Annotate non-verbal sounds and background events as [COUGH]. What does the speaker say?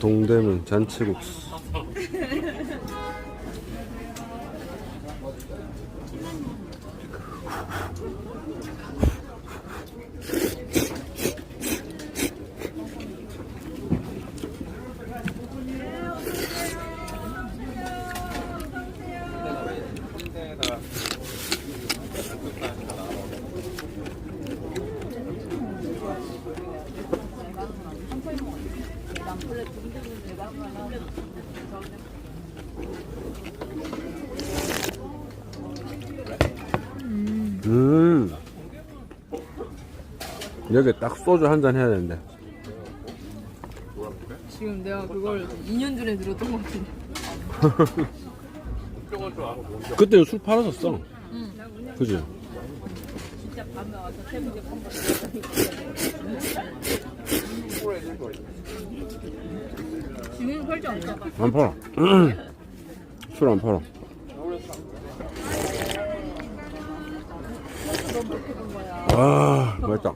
동대문 잔치국수. 음. 여기 딱 소주 한 잔 해야 되는데. 지금 내가 그걸 2년 전에 들었던 것 같은데. [LAUGHS] 그때 술 팔았었어. 그지? 지금 팔지 않나? 안 팔아. [CLEARS THROAT] 술 안 팔아. 아, 맛있다.